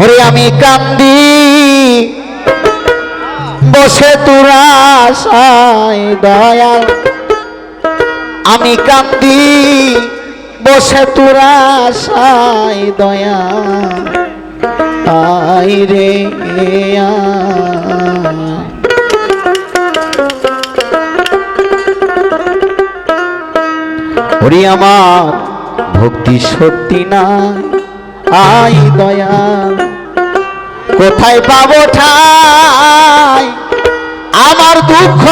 ওরে আমি কান্দি, বসে তোরা আশায় দয়াল। আমি কান্দি, বসে তোরা দয়া আই রে। আমার ভক্তি সত্যি নাই। আই দয়া কোথায় পাবো ঠাই? আমার দুঃখ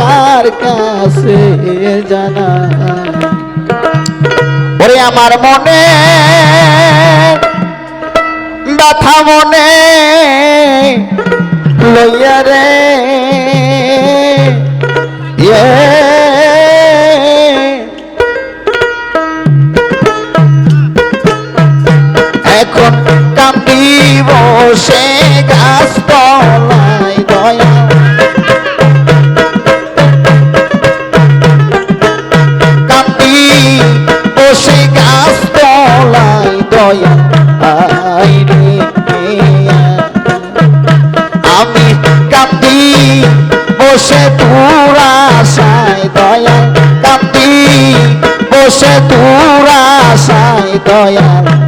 কার কাছে জানা ওরে আমার মনে, ব্যথা মনে লইয়া রে। এখন কান্দি বসে গাছ দয়া। বসে গাছ তলায় দয়া। আমি কান্দি বসে তুরা সাই দয়া।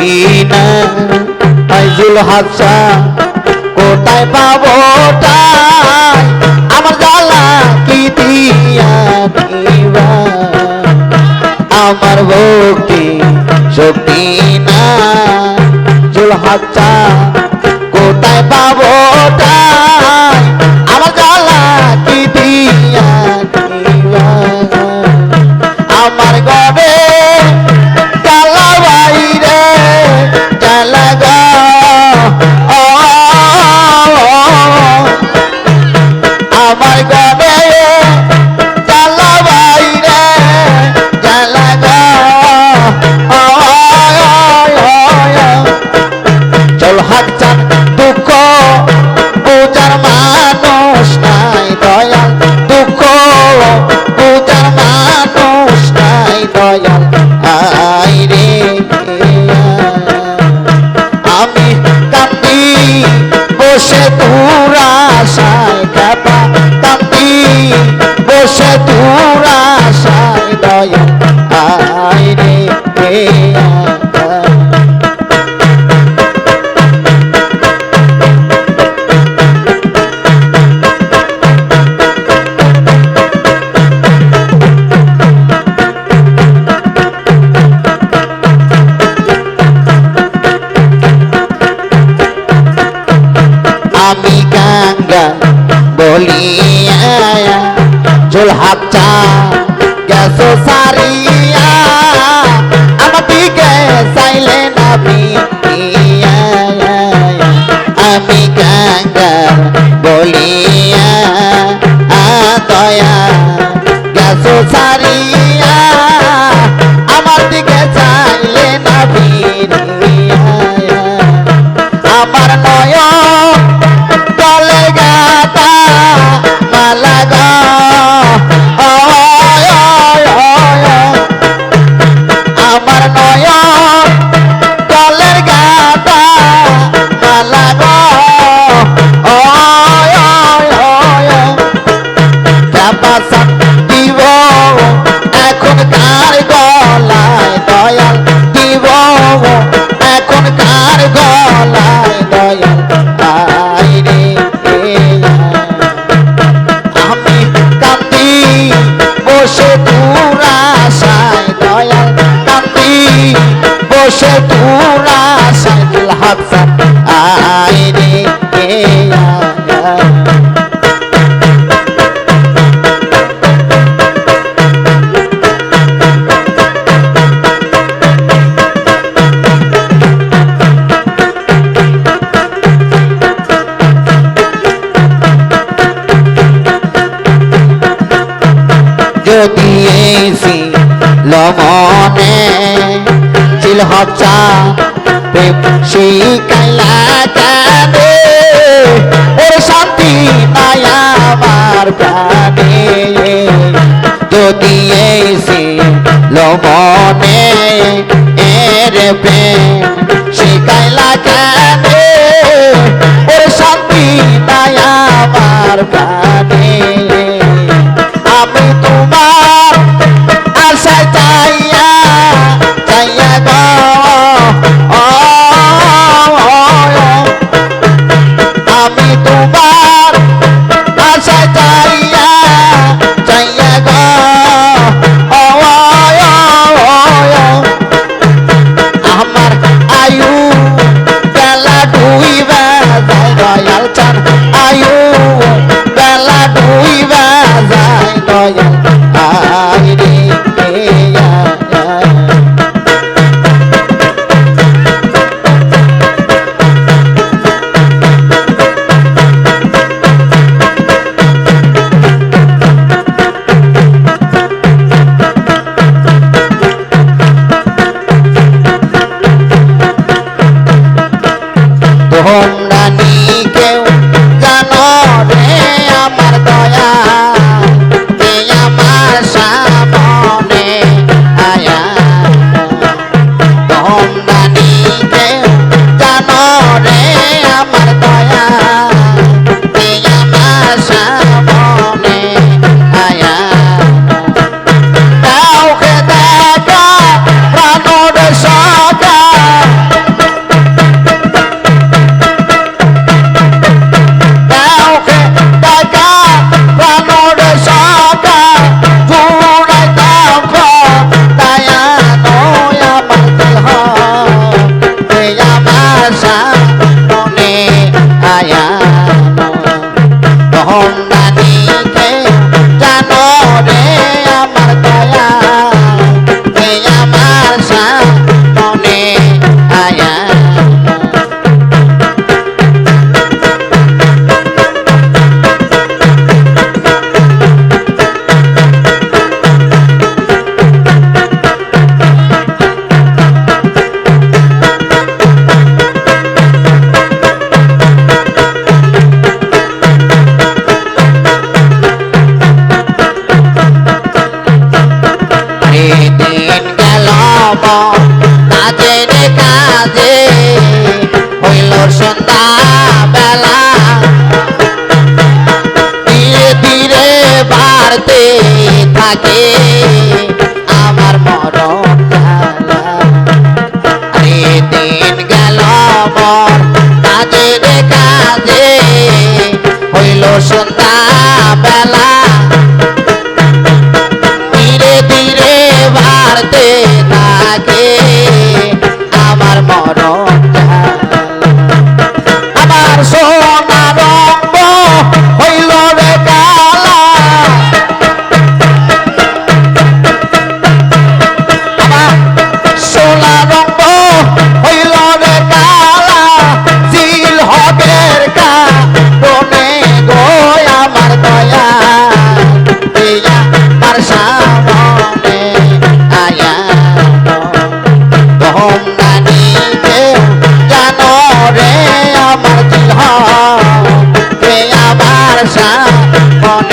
শক্তি ফাইজুল আইজুল হাসা কোথায় পাবো তাই আমার জ্বালা কি দিয়া আমার ভক্তি শক্তি না। জুল হাসা বসে से पूरा सैदुल हक पर आए रे যদি এই লবণে হচা প্রেম শিখাইলা ওর শান্তি নাই আমার প্রাণে। যদি এসে লবণে এর সন্ধ্যা বেলা ধীরে ধীরে বাড়তে থাকে আমার মরণ আরে দিন গেল মর কাজে রে কাজে হইল সন্ধ্যা বেলা ধীরে ধীরে বাড়তে থাকে মরণ রাজা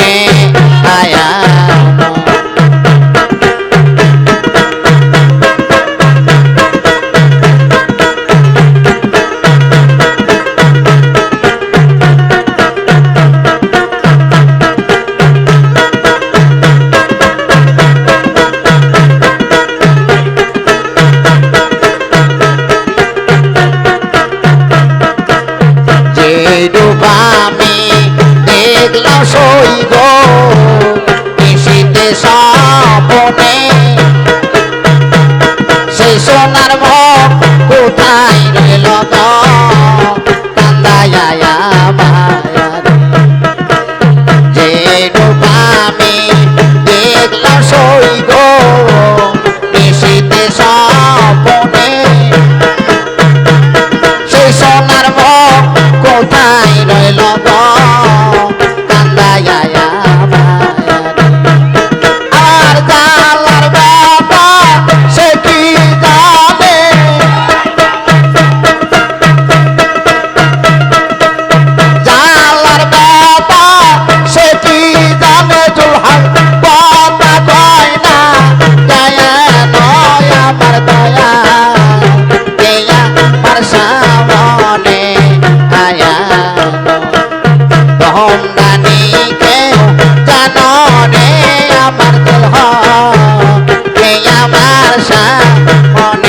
সম্মান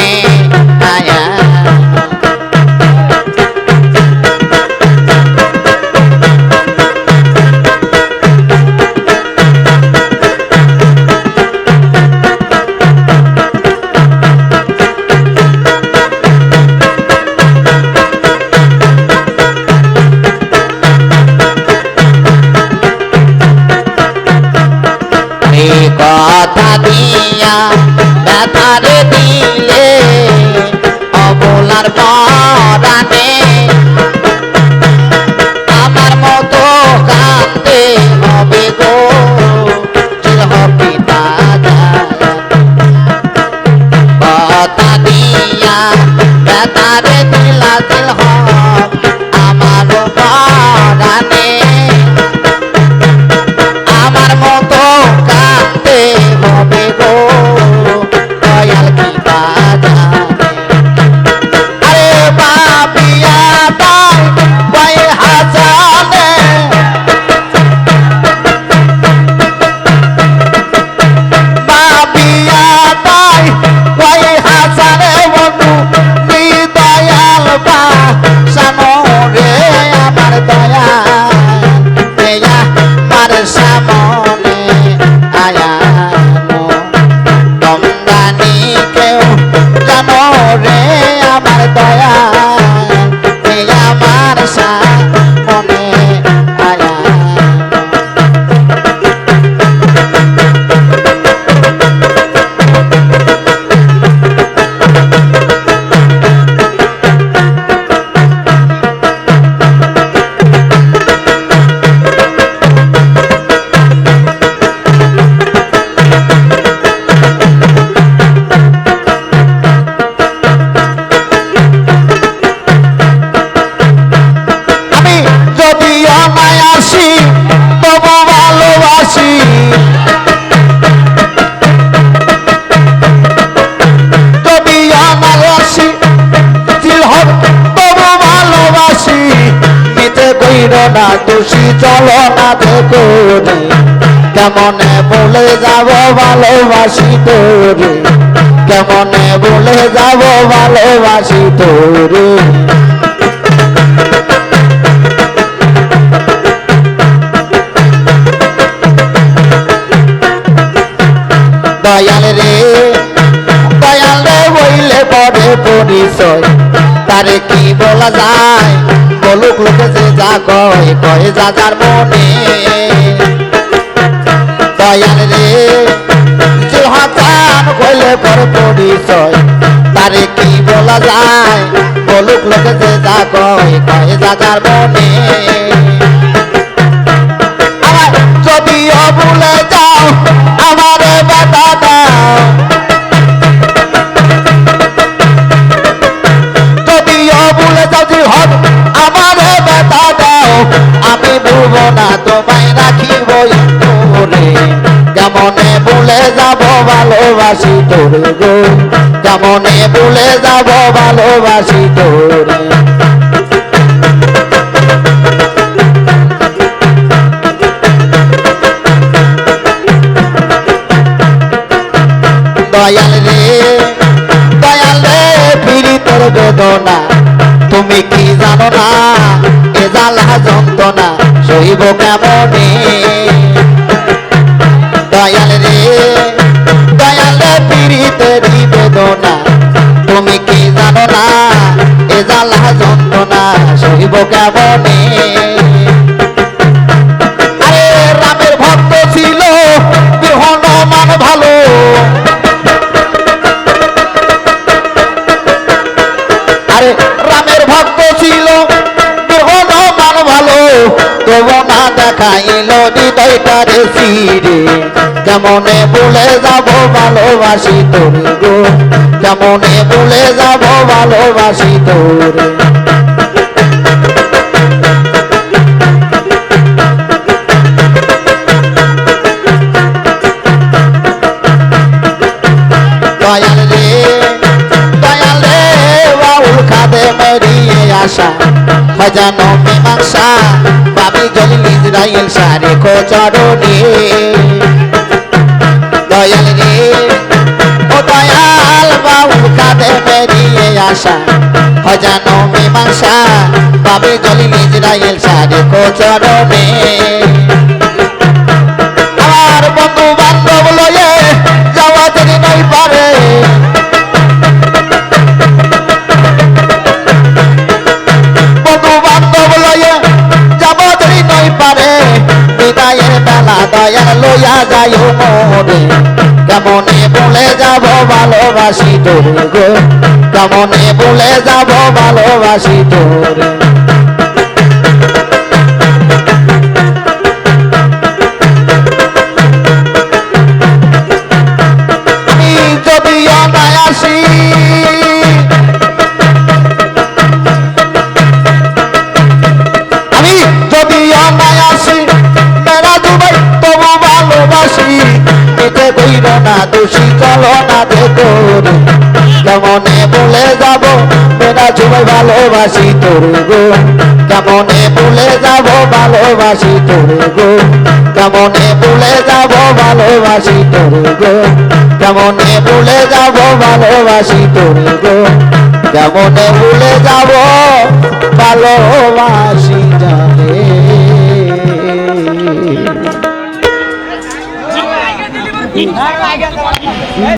অবলার পরাণে না চলো না দেখো কেমনে বলে যাব ভালোবাসি তোরে। কেমনে বলে যাব ভালোবাসি তোরে। দয়াল রে দয়াল রে বইলে পড়ে পরিচয়। তারে কি বলা যায়? বলুক লোকে যে যা কয় কয় যা যার মনে। দয়াল রে যে হাতান কইলে পর পরিচয়, তারে কি বলা যায়? বলুক লোকে যে যা কয় কয় যা যার মনে যদিও ভুলে যাও, আমার বাধা দাও। ভালোবাসি তোরে গো। কেমনে ভুলে যাব ভালোবাসি তোরে। দয়াল রে দয়াল রে, ফিরি তোর বেদনা। তুমি কি জানো না, এ জ্বালা যন্ত্রণা সইব কেমনে? দয়াল রে দয়াল রে ফিরি তেরি বেদনা তুমি কি জানো না এ জ্বালা যন্ত্রণা সহিব কেমনে? দেখাইল হৃদয়টারে সিরে কেমনে বলে যাব ভালোবাসি তোরে গো কেমনে বলে যাব ভালোবাসি তোরে। দয়াল রে রে, বাউল খাদে মরিয়ে আসা খজানো সারে খোচরণে দয়াল রে, ও দয়াল বাউল কাঁধে বেরিয়ে আসা। খজানো মীমাংসা বাবি জলিল ইসরাইল সারে খোচরণে আমার রাতের বেলা দয়া লইয়া যাই মরে কেমনে বলে যাব ভালোবাসি তোর গো? কেমনে বলে যাব ভালোবাসি তোর দোষী চলো না দেখো। কেমনে বলে যাব? মেরা দুবাই ভালোবাসি তোর গো। কেমনে বলে যাব? ভালোবাসি তোর গো। কেমনে বলে যাব? ভালোবাসি তোর গো। কেমনে বলে যাব? ভালোবাসি তোর গো। কেমনে ভুলে যাব? ভালোবাসি জানে।